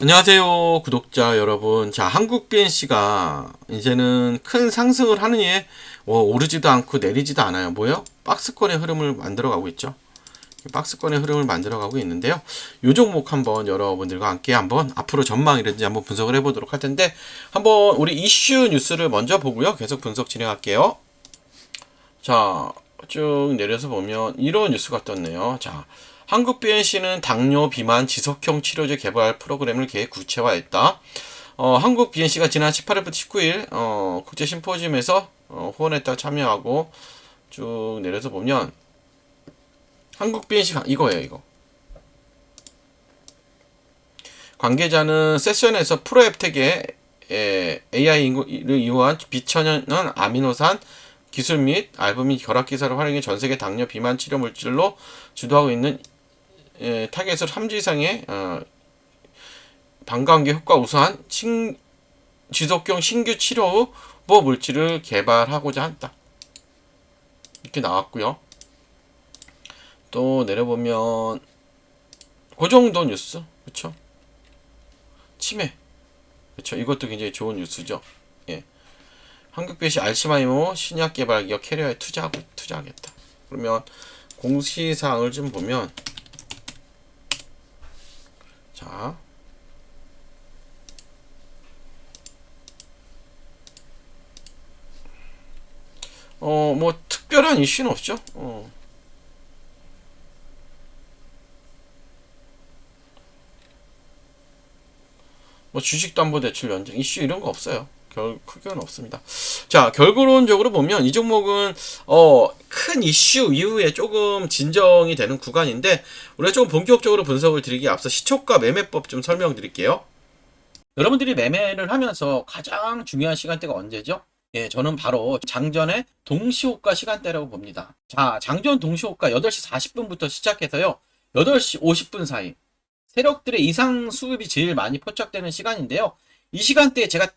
안녕하세요 구독자 여러분. 자 한국 BNC가 이제는 큰 상승을 예 어, 오르지도 않고 내리지도 않아요. 뭐요? 박스권의 흐름을 만들어 가고 있죠. 박스권의 흐름을 만들어 가고 있는데요. 요 종목 한번 여러분들과 함께 한번 앞으로 전망이라든지 한번 분석을 해 보도록 할 텐데 한번 우리 이슈 뉴스를 먼저 보고요. 계속 분석 진행할게요. 자 쭉 내려서 보면 이런 뉴스가 떴네요. 자 한국 BNC는 당뇨 비만 지속형 치료제 개발 프로그램을 계획 구체화했다. 어, 한국 BNC가 지난 18일부터 19일 어, 국제 심포지움에서 어, 후원했다 참여하고 쭉 내려서 보면 한국 BNC 가 이거예요 이거. 관계자는 세션에서 프로앱텍의 AI를 이용한 비천연 아미노산 기술 및 알부민 결합 기사를 활용해 전 세계 당뇨 비만 치료 물질로 주도하고 있는 예, 타겟을 3주 이상의 어, 방광계 효과 우수한 신, 지속형 신규 치료 후 물질을 개발하고자 한다. 이렇게 나왔고요. 또 내려보면 그 정도 뉴스, 그렇죠? 치매, 그렇죠? 이것도 굉장히 좋은 뉴스죠. 예. 한국배시 알츠하이머 신약 개발 기업 캐리어에 투자하고 투자하겠다. 그러면 공시사항을 좀 보면 자. 어, 뭐, 특별한 이슈는 없죠? 어. 뭐, 주식담보대출 연장 이슈 이런 거 없어요. 결, 크게는 없습니다. 자, 결과론적으로 보면 이 종목은, 어, 큰 이슈 이후에 조금 진정이 되는 구간인데, 우리가 조금 본격적으로 분석을 드리기 앞서 시초가 매매법 좀 설명드릴게요. 여러분들이 매매를 하면서 가장 중요한 시간대가 언제죠? 예, 저는 바로 장전의 동시호가 시간대라고 봅니다. 자, 장전 동시호가 8시 40분부터 시작해서요, 8시 50분 사이. 세력들의 이상 수급이 제일 많이 포착되는 시간인데요. 이 시간대에 제가 딱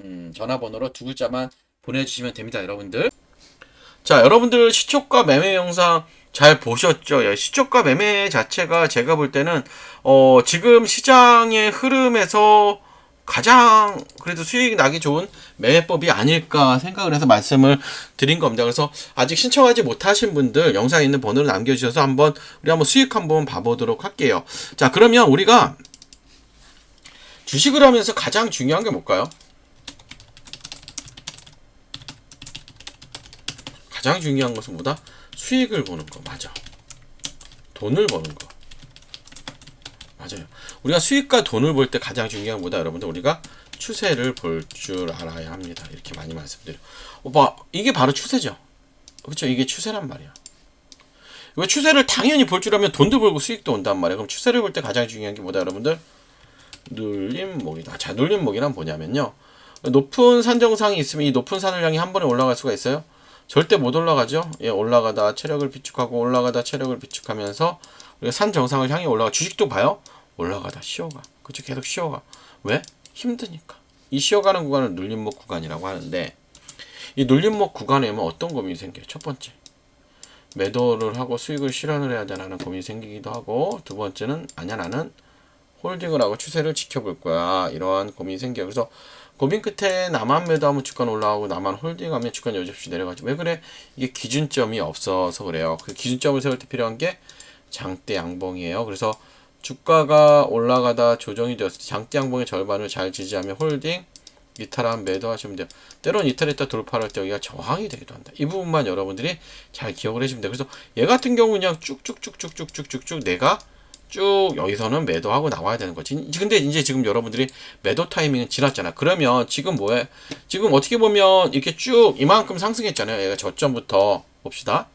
음, 전화번호로 두 글자만 보내주시면 됩니다, 여러분들. 자, 여러분들 시초가 매매 영상 잘 보셨죠? 예, 시초가 매매 자체가 제가 볼 때는 어, 지금 시장의 흐름에서 가장 그래도 수익 나기 좋은 매매법이 아닐까 생각을 해서 말씀을 드린 겁니다. 그래서 아직 신청하지 못하신 분들 영상에 있는 번호를 남겨주셔서 한번 우리 한번 수익 한번 봐보도록 할게요. 자, 그러면 우리가 주식을 하면서 가장 중요한 게 뭘까요? 가장 중요한 것은 뭐다? 수익을 보는 거 맞아. 돈을 버는 거. 맞아요. 우리가 수익과 돈을 볼 때 가장 중요한 건 뭐다 여러분들 우리가 추세를 볼 줄 알아야 합니다. 이렇게 많이 말씀드려. 오빠 이게 바로 추세죠. 그렇죠? 이게 추세란 말이야. 왜 추세를 당연히 볼 줄 알면 돈도 벌고 수익도 온단 말이야. 그럼 추세를 볼 때 가장 중요한 게 뭐다 여러분들? 눌림목이다. 자, 눌림목이란 뭐냐면요. 높은 산 정상이 있으면 이 높은 산을 향해 한 번에 올라갈 수가 있어요. 절대 못 올라가죠. 예, 올라가다 체력을 비축하고 올라가다 체력을 비축하면서 우리가 산 정상을 향해 올라가. 주식도 봐요. 올라가다 쉬어가. 그렇죠. 계속 쉬어가. 왜? 힘드니까. 이 쉬어가는 구간을 눌림목 구간이라고 하는데 이 눌림목 구간에 면 어떤 고민이 생겨요? 첫 번째. 매도를 하고 수익을 실현을 해야 되는 고민이 생기기도 하고 두 번째는 아니야 나는 홀딩을 하고 추세를 지켜볼 거야. 이러한 고민이 생겨요. 그래서 고민 끝에 나만 매도하면 주가는 올라가고 나만 홀딩하면 주가는 여지없이 내려가죠. 왜 그래? 이게 기준점이 없어서 그래요. 그 기준점을 세울 때 필요한 게 장대 양봉이에요. 그래서 주가가 올라가다 조정이 되었을 때 장대 양봉의 절반을 잘 지지하면 홀딩, 이탈하면 매도하시면 돼요. 때론 이탈했다 돌파할 때 여기가 저항이 되기도 한다. 이 부분만 여러분들이 잘 기억을 해주시면 돼요. 그래서 얘 같은 경우 그냥 쭉쭉쭉쭉쭉쭉쭉 내가 쭉 여기서는 매도하고 나와야 되는 거지. 근데 이제 지금 여러분들이 매도 타이밍은 지났잖아. 그러면 지금 뭐해? 지금 어떻게 보면 이렇게 쭉 이만큼 상승했잖아요. 얘가 저점부터 봅시다.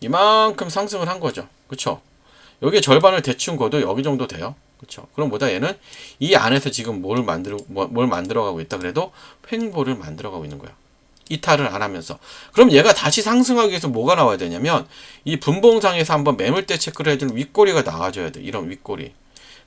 이만큼 상승을 한 거죠. 그쵸? 여기 절반을 대충 거도 여기 정도 돼요. 그쵸? 그럼 뭐다 얘는 이 안에서 지금 뭘 만들어 뭐- 뭘 만들어 가고 있다 그래도 횡보를 만들어 가고 있는 거야. 이탈을 안 하면서. 그럼 얘가 다시 상승하기 위해서 뭐가 나와야 되냐면 이 분봉상에서 한번 매물대 체크를 해주는 윗꼬리가 나와줘야 돼. 이런 윗꼬리.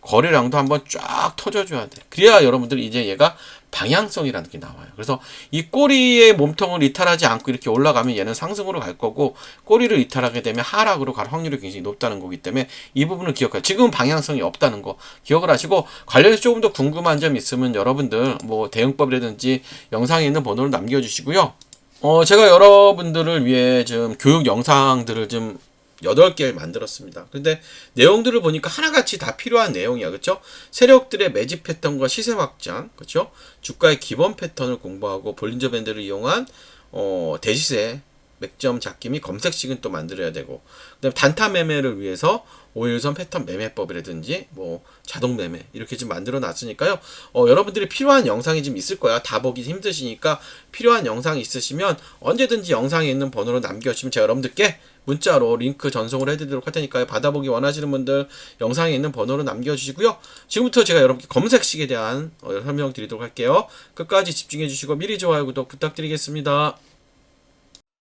거래량도 한번 쫙 터져줘야 돼. 그래야 여러분들이 이제 얘가 방향성이라는 게 나와요. 그래서 이 꼬리의 몸통을 이탈하지 않고 이렇게 올라가면 얘는 상승으로 갈 거고 꼬리를 이탈하게 되면 하락으로 갈 확률이 굉장히 높다는 거기 때문에 이 부분을 기억하세요. 지금은 방향성이 없다는 거 기억을 하시고 관련해서 조금 더 궁금한 점 있으면 여러분들 뭐 대응법이라든지 영상에 있는 번호를 남겨주시고요. 어, 제가 여러분들을 위해 좀 교육 영상들을 좀 8개를 만들었습니다. 근데 내용들을 보니까 하나같이 다 필요한 내용이야. 그쵸? 세력들의 매집 패턴과 시세 확장, 그쵸? 주가의 기본 패턴을 공부하고 볼린저 밴드를 이용한 어, 대시세 맥점 잡기 및 검색식은 또 만들어야 되고 그다음에 단타 매매를 위해서 5일선 패턴 매매법이라든지 뭐 자동 매매 이렇게 좀 만들어 놨으니까요. 어, 여러분들이 필요한 영상이 좀 있을 거야. 다 보기 힘드시니까 필요한 영상이 있으시면 언제든지 영상에 있는 번호로 남겨주시면 제가 여러분들께 문자로 링크 전송을 해드리도록 할 테니까요. 받아보기 원하시는 분들 영상에 있는 번호로 남겨주시고요. 지금부터 제가 여러분께 검색식에 대한 어, 설명 드리도록 할게요. 끝까지 집중해 주시고 미리 좋아요 구독 부탁드리겠습니다.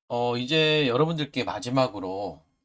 어, 이제 여러분들께 마지막으로